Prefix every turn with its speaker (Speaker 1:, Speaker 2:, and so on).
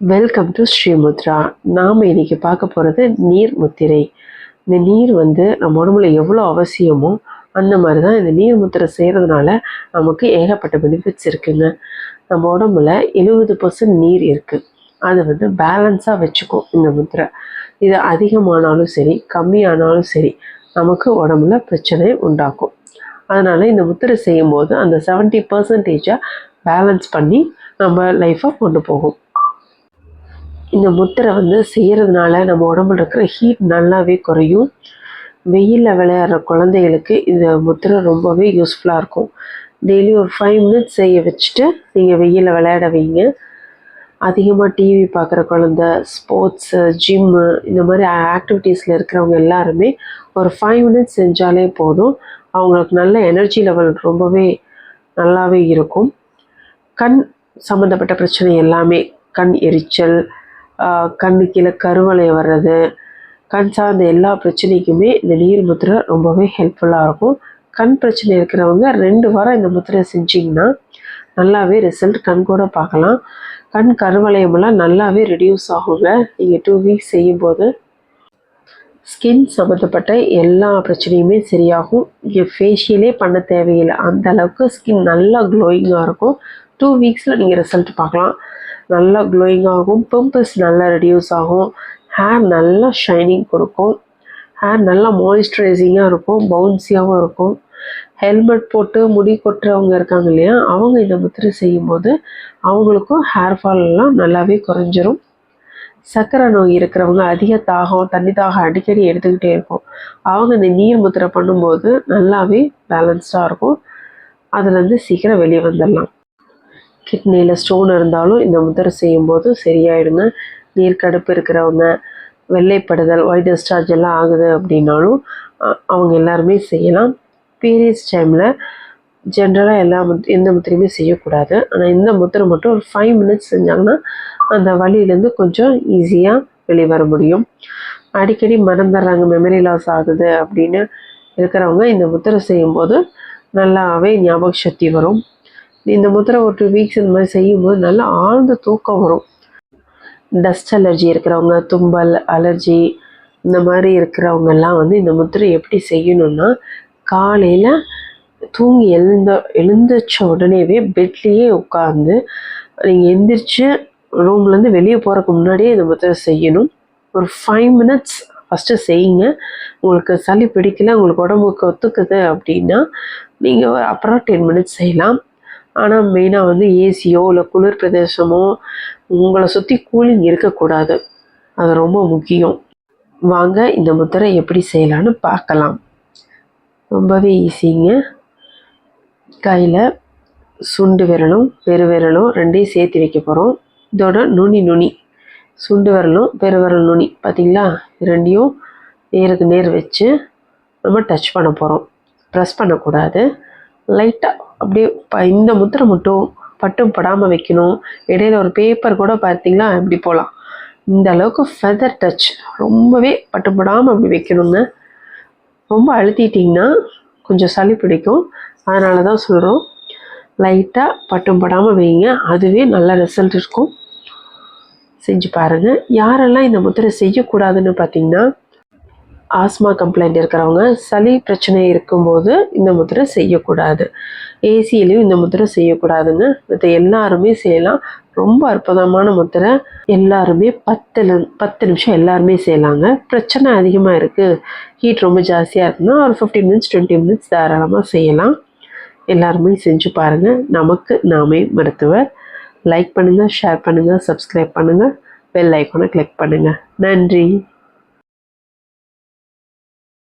Speaker 1: Welcome to ஸ்ரீமுத்ரா. நாம் இன்னைக்கு பார்க்க போகிறது நீர் முத்திரை. இந்த நீர் வந்து நம்ம உடம்புல எவ்வளோ அவசியமோ அந்த மாதிரி தான் இந்த நீர் முத்திரை செய்கிறதுனால நமக்கு ஏகப்பட்ட பெனிஃபிட்ஸ் இருக்குங்க. நம்ம உடம்புல எழுபது பர்சன்ட் நீர் இருக்குது அது வந்து பேலன்ஸாக வச்சுக்கும் இந்த முத்திரை. இது அதிகமானாலும் சரி கம்மியானாலும் சரி நமக்கு உடம்புல பிரச்சனை உண்டாக்கும். அதனால் இந்த முத்திரை செய்யும்போது அந்த செவன்ட்டி பர்சன்டேஜாக பேலன்ஸ் பண்ணி நம்ம லைஃப்பை கொண்டு போகும். இந்த முத்திரை வந்து செய்கிறதுனால நம்ம உடம்புல இருக்கிற ஹீட் நல்லாவே குறையும். வெயிலில் விளையாடுற குழந்தைகளுக்கு இந்த முத்திரை ரொம்பவே யூஸ்ஃபுல்லாக இருக்கும். டெய்லி ஒரு ஃபைவ் மினிட்ஸ் செய்ய வச்சுட்டு நீங்கள் வெயிலில் விளையாட வைங்க. அதிகமாக டிவி பார்க்குற குழந்த ஸ்போர்ட்ஸு ஜிம்மு இந்த மாதிரி ஆக்டிவிட்டீஸில் இருக்கிறவங்க எல்லாருமே ஒரு ஃபைவ் மினிட்ஸ் செஞ்சாலே போதும். அவங்களுக்கு நல்ல எனர்ஜி லெவல் ரொம்பவே நல்லாவே இருக்கும். கண் சம்மந்தப்பட்ட பிரச்சனை எல்லாமே கண் எரிச்சல் கண்ணு கீழே கருவளையம் வர்றது கண் சார்ந்த எல்லா பிரச்சனைக்குமே இந்த நீர் முத்திரை ரொம்பவே ஹெல்ப்ஃபுல்லாக இருக்கும். கண் பிரச்சனை இருக்கிறவங்க ரெண்டு வாரம் இந்த முத்திரை செஞ்சிங்கன்னா நல்லாவே ரிசல்ட் கண் கூட பார்க்கலாம். கண் கருவளையமெல்லாம் நல்லாவே ரெடியூஸ் ஆகுங்க. நீங்கள் டூ வீக்ஸ் செய்யும்போது ஸ்கின் சம்மந்தப்பட்ட எல்லா பிரச்சனையுமே சரியாகும். இங்கே ஃபேஷியலே பண்ண தேவையில்லை. அந்த அளவுக்கு ஸ்கின் நல்லா க்ளோயிங்காக இருக்கும். டூ வீக்ஸில் நீங்கள் ரிசல்ட் பார்க்கலாம். நல்லா க்ளோயிங் ஆகும். பிம்பிள்ஸ் நல்லா ரெடியூஸ் ஆகும். ஹேர் நல்லா ஷைனிங் கொடுக்கும். ஹேர் நல்லா மாய்ஸ்சரைசிங்காக இருக்கும். பவுன்சியாகவும் இருக்கும். ஹெல்மெட் போட்டு முடி கொட்டுறவங்க இருக்காங்க இல்லையா? அவங்க இந்த முத்திரை செய்யும்போது அவங்களுக்கும் ஹேர் ஃபால் எல்லாம் நல்லாவே குறைஞ்சிரும். சர்க்கரை நோய் இருக்கிறவங்க அதிக தாகம் தண்ணி தாகம் அடிக்கடி எடுத்துக்கிட்டே இருக்கும். அவங்க இந்த நீர் முத்திரை பண்ணும்போது நல்லாவே பேலன்ஸ்டாக இருக்கும். அதுலேருந்து சீக்கிரம் வெளியே வந்துடலாம் கிட்னியில் ஸ்டோன் இருந்தாலும் இந்த முத்திரை செய்யும்போது சரியாயிடுங்க நீர் கடுப்பு இருக்கிறவங்க வெள்ளைப்படுதல் ஒயிட் டிஸ்சார்ஜ் எல்லாம் ஆகுது அப்படின்னாலும் அவங்க எல்லாருமே செய்யலாம். பீரியட்ஸ் டைமில் ஜென்ரலாக எல்லா முத் எந்த முத்திரையுமே செய்யக்கூடாது. ஆனால் இந்த முத்திரை மட்டும் ஒரு ஃபைவ் மினிட்ஸ் செஞ்சாங்கன்னா அந்த வழியிலேருந்து கொஞ்சம் ஈஸியாக வெளிவர முடியும். அடிக்கடி மறந்துடுறாங்க மெமரி லாஸ் ஆகுது அப்படின்னு இருக்கிறவங்க இந்த முத்திரை செய்யும்போது நல்லாவே ஞாபக சக்தி வரும். இந்த முத்திரை ஒரு டூ வீக்ஸ் இந்த மாதிரி செய்யும்போது நல்லா ஆழ்ந்த தூக்கம் வரும். டஸ்ட் அலர்ஜி இருக்கிறவங்க தும்பல் அலர்ஜி இந்த மாதிரி இருக்கிறவங்க எல்லாம் வந்து இந்த முத்திரை எப்படி செய்யணும்னா காலையில் தூங்கி எழுந்த எழுந்திரிச்ச உடனேவே பெட்லேயே உட்காந்து நீங்கள் எந்திரிச்சு ரூம்லேருந்து வெளியே போகிறதுக்கு முன்னாடியே இந்த முத்திரை செய்யணும். ஒரு ஃபைவ் மினிட்ஸ் ஃபஸ்ட்டு செய்யுங்க. உங்களுக்கு சளி பிடிக்கல உங்களுக்கு உடம்புக்கு ஒத்துக்குது அப்படின்னா நீங்கள் அப்புறம் டென் மினிட்ஸ் செய்யலாம். ஆனால் மெயினாக வந்து ஏசியோ இல்லை குளிர் பிரதேசமோ உங்களை சுற்றி கூலிங் இருக்கக்கூடாது. அது ரொம்ப முக்கியம். வாங்க இந்த முத்திரை எப்படி செய்யலான்னு பார்க்கலாம். ரொம்பவே ஈஸிங்க கையில் சுண்டு விரலும் பெரு விரலும் ரெண்டையும் சேர்த்து வைக்க போகிறோம் இதோட நுனி நுனி. சுண்டு விரலும் பெரு விரல் நுனி. பார்த்தீங்களா ரெண்டையும் நேருக்கு நேர் வச்சு நம்ம டச் பண்ண போகிறோம் ப்ரெஸ் பண்ணக்கூடாது. லைட்டாக அப்படியே ப இந்த முத்திரை மட்டும் பட்டும் படாமல் வைக்கணும். இடையில ஒரு பேப்பர் கூட பார்த்தீங்கன்னா இப்படி போகலாம் இந்த அளவுக்கு ஃபெதர் டச் ரொம்பவே பட்டும் படாமல் அப்படி வைக்கணுங்க ரொம்ப அழுத்திட்டிங்கன்னா கொஞ்சம் சளி பிடிக்கும். அதனால தான் சொல்கிறோம் லைட்டாக பட்டும் படாமல் வைங்க. அதுவே நல்ல ரிசல்ட் இருக்கும். செஞ்சு பாருங்கள் யாரெல்லாம் இந்த முத்திரை செய்யக்கூடாதுன்னு பார்த்தீங்கன்னா ஆஸ்மா கம்ப்ளைண்ட் இருக்கிறவங்க சளி பிரச்சனை இருக்கும்போது இந்த முத்திரை செய்யக்கூடாது. ஏசியிலையும் இந்த முத்திரை செய்யக்கூடாதுங்க. மற்ற எல்லாருமே செய்யலாம். ரொம்ப அற்புதமான முத்திரை எல்லாருமே பத்து பத்து நிமிஷம் எல்லாருமே செய்யலாங்க. பிரச்சனை அதிகமாக இருக்குது ஹீட் ரொம்ப ஜாஸ்தியாக இருக்குன்னா ஒரு ஃபிஃப்டீன் மினிட்ஸ் டுவெண்ட்டி மினிட்ஸ் தாராளமாக செய்யலாம். எல்லாருமே செஞ்சு பாருங்கள் நமக்கு நாமே மருத்துவர். லைக் பண்ணுங்கள் ஷேர் பண்ணுங்கள் சப்ஸ்கிரைப் பண்ணுங்கள் பெல் ஐக்கானை கிளிக் பண்ணுங்கள் நன்றி.